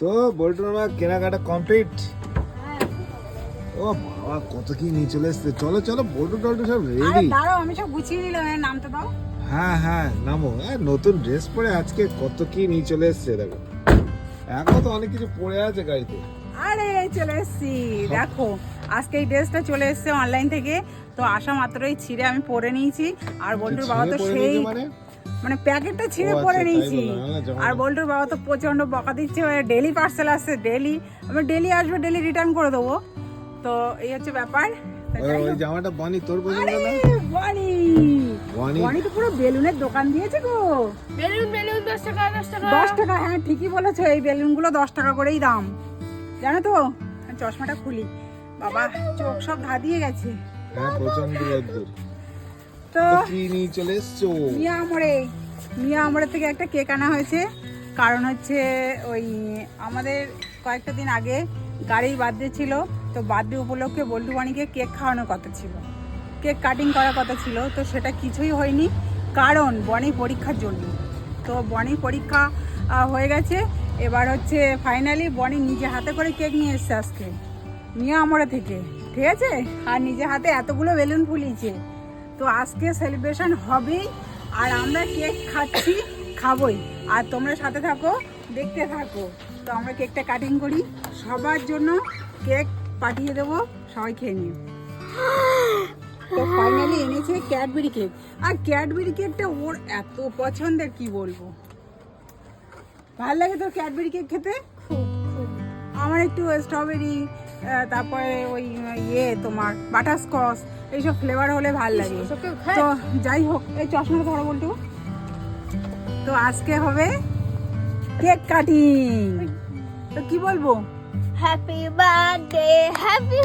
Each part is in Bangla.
তো বল্টুর আমার কেনাকাটা কমপ্লিট ও বাবা কত কি নিয়ে চলে এসছে। চলো চলো বল্টু টল্টু সব রেডি দাঁড়াও আমি সব গুছিয়ে নিলাম এর নামটা দাও। হ্যাঁ হ্যাঁ নামো। হ্যাঁ নতুন ড্রেস পরে আজকে কত কি নিয়ে চলে এসছে দেখো। এখন তো অনেক কিছু পড়ে আছে গাড়িতে। আরে চলে এসেছি। দেখো আজকে এই ড্রেসটা চলে এসেছে অনলাইন থেকে। তো আসা মাত্রই ছিঁড়ে আমি পরে নিয়েছি। আর বল্টুর বাবা তো সেই মানে মানে প্যাকেটটা ছিঁড়ে আচ্ছা, তাই নিয়েছি। আর। বল্টুর বাবা তো প্রচণ্ড বকা দিচ্ছে ডেলি পার্সেল আসছে ডেলি আমি ডেলি আসবে ডেলি রিটার্ন করে দেবো। তো এই হচ্ছে ব্যাপার। ওই-। জামাটা বনি তোর পছন্দ না? বনি! বনি? তো পুরো বেলুনের দোকান দিয়েছে গো। বেলুন বেলুন দশ টাকা দশ টাকা। দশ টাকা হ্যাঁ ঠিকই বলেছ এই বেলুনগুলো দশ টাকা করেই দাম। জানো তো চশমাটা খুলি। বাবা চোখ সব ধা দিয়ে গেছে। হ্যাঁ প্রচণ্ড রোদ্দুর। তো কি নিয়ে চলে এসছো? মিয়া মিয়া থেকে একটা কেক আনা হয়েছে। কারণ হচ্ছে ওই আমাদের কয়েকটা দিন আগে গাড়ির বার্থডে ছিল তো বার্থডে উপলক্ষে বল্টু বাণীকে কেক খাওয়ানোর কথা ছিল। কেক কাটিং করার কথা ছিল তো সেটা কিছুই হয়নি। কারণ বনি পরীক্ষার জন্য। তো বনি পরীক্ষা হয়ে গেছে। এবার হচ্ছে ফাইনালি বনি নিজে হাতে করে কেক নিয়ে এসছে আজকে। মিয়া আমরে থেকে। ঠিক আছে? আর নিজে হাতে এতগুলো বেলুন ফুলিয়েছে। তো আজকে সেলিব্রেশন হবেই আর আমরা কেক খাচ্ছি খাবই। আর তোমরা সাথে থাকো দেখতে থাকো। তো আমরা কেকটা কাটিং করি। সবার জন্য কেক পাঠিয়ে দেবো সবাই খেয়ে নিও তো ফাইনালি এনেছে ক্যাডবেরি কেক আর ক্যাডবেরি কেকটা ওর এত পছন্দের কি বলব? ভালো লাগে তোর ক্যাডবেরি কেক খেতে? আমার একটু স্ট্রবেরি তারপরে ওই ইয়ে তোমার বাটারস্কচ এইসব ফ্লেভার হলে ভালো লাগে। তো যাই হোক এই চশমাটা ধরো বলটু। তো আজকে হবে কেক কাটিং। তো কি বলব? Happy birthday happy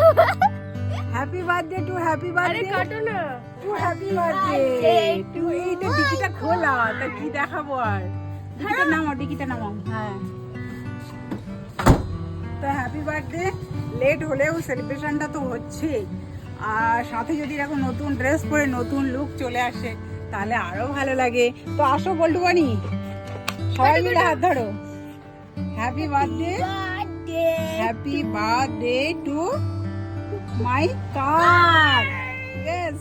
happy birthday to happy আরে বার্থডে কাটো না। টু হ্যাপি বার্থডে টু এইটা ডিকিটা খোলা তা কি দেখাবো আর? ডিকিটা নামাও ডিকিটা নামাও হ্যাঁ। তো হ্যাপি বার্থডে লেট হলেও সেলিব্রেশনটা তো হচ্ছে আর সাথে যদি এরকম নতুন ড্রেস পরে নতুন লুক চলে আসে, তাহলে আরও ভালো লাগে। তো আসো বল্টু বানি সবাই মিলে হাত ধরো। Happy birthday happy birthday to my car yes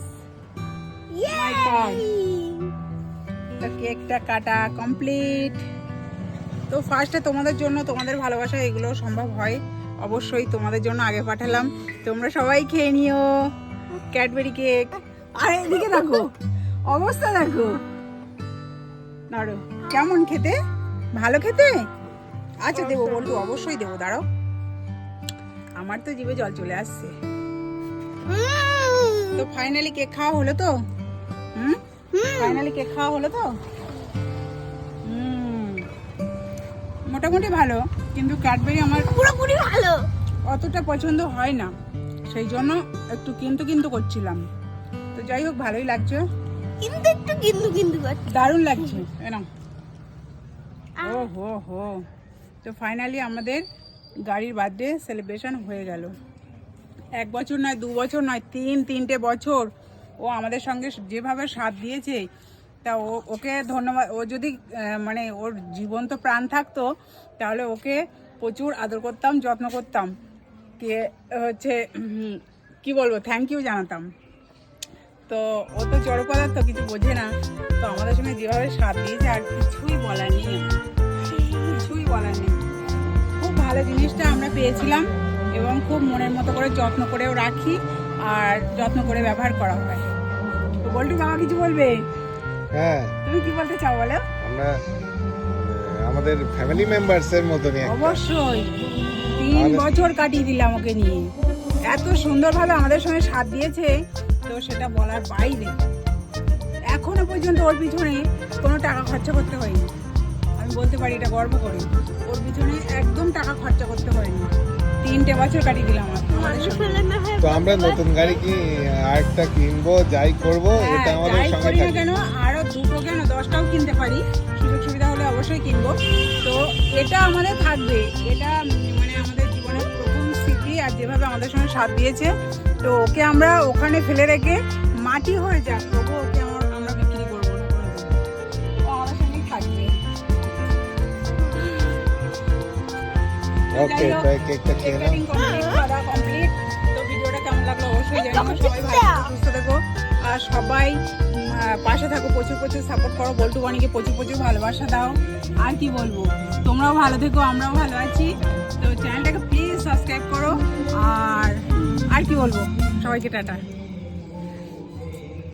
my কেকটা কাটা কমপ্লিট তো ফার্স্টে তোমাদের জন্য তোমাদের ভালোবাসা, এগুলো সম্ভব হয়। অবশ্যই তোমাদের জন্য আগে পাঠালাম। তোমরা সবাই খেয়ে নিও। ক্যাডবেরি কেক আর এদিকে দেখো, অবস্থা দেখো। দাঁড়ো কেমন খেতে? ভালো খেতে? আচ্ছা দেবো বলব অবশ্যই দেবো, দাঁড়াও। আমার তো জিভে জল চলে আসছে। তো ফাইনালি কেক খাওয়া হলো তো? হুম? ফাইনালি কেক খাওয়া হলো তো? মোটামুটি ভালো। কিন্তু ক্যাডবেরি আমার পুরোপুরি ভালো। অতটা পছন্দ হয় না। সেই জন্য একটু কিন্তু কিন্তু করছিলাম। তো যাই হোক ভালোই লাগছে। কিন্তু একটু কিন্তু কিন্তু করছে। দারুণ লাগছে। এরম ও হো হো। তো ফাইনালি আমাদের গাড়ির বার্থডে সেলিব্রেশন হয়ে গেল। এক বছর নয় দু বছর নয় তিন তিনটে বছর ও আমাদের সঙ্গে যেভাবে সাথ দিয়েছে তা ও, ওকে ধন্যবাদ, ও যদি মানে ওর জীবন্ত প্রাণ থাকতো, তাহলে ওকে প্রচুর আদর করতাম, যত্ন করতাম। কে, হচ্ছে কি বলব থ্যাংক ইউ জানাতাম। তো ও তো জড় পদার্থ, কিছু বোঝে না। তো আমাদের সঙ্গে যেভাবে সাথ দিয়েছে, আর কিছুই বলার নেই। কিছুই বলার নেই। খুব ভালো জিনিসটা আমরা পেয়েছিলাম, এবং খুব মনের মতো করে যত্ন করেও রাখি, আর যত্ন করে ব্যবহার করা হয়। তো বল্টু বাবা কিছু বলবে? হ্যাঁ। তুমি কি বলতে চাও বলো? আমরা আমাদের ফ্যামিলি মেম্বার্স এর মতনই। অবশ্যই। তিন বছর কাটিয়ে দিলাম ওকে নিয়ে। এত সুন্দরভাবে আমাদের সঙ্গে সাথ দিয়েছে তো সেটা বলার বাইরে। এখনও পর্যন্ত ওর পিছনে কোনো টাকা খরচা করতে হয়নি। আমি বলতে পারি এটা গর্ব করি। ওর পিছনে একদম টাকা খরচা করতে হয়নি। তিনটে বছর কাটিয়ে দিলাম তো আমরা নতুন গাড়ি কি আরেকটা কিনবো যাই করব এটা হ্যাঁ, আমাদের সঙ্গে কেন কেন দশটাও কিনতে পারি। সুযোগ সুবিধা হলে অবশ্যই কিনবো। তো এটা আমাদের থাকবে। এটা মানে আমাদের জীবনের প্রথম স্মৃতি আর যেভাবে আমাদের সঙ্গে সাথ দিয়েছে। তো ওকে আমরা ওখানে ফেলে রেখে মাটি হয়ে যাক। তবু ওকে আমরা বিক্রি করব না ও আমাদের সঙ্গেই থাকবে। Okay, কেকটা খেয়ে নাও। কমপ্লিট তো ভিডিওটা কেমন লাগল অবশ্যই জানিও। সবাই ভালো সুস্থ থেকো। আর সবাই পাশে থাকো, প্রচুর প্রচুর সাপোর্ট করো। বল্টু বাণীকে প্রচুর প্রচুর ভালোবাসা দাও। আর কি বলব? তোমরাও ভালো থেকো, আমরাও ভালো আছি। তো চ্যানেলটাকে প্লিজ সাবস্ক্রাইব করো। আর আর কি বলব? সবাইকে টাটা।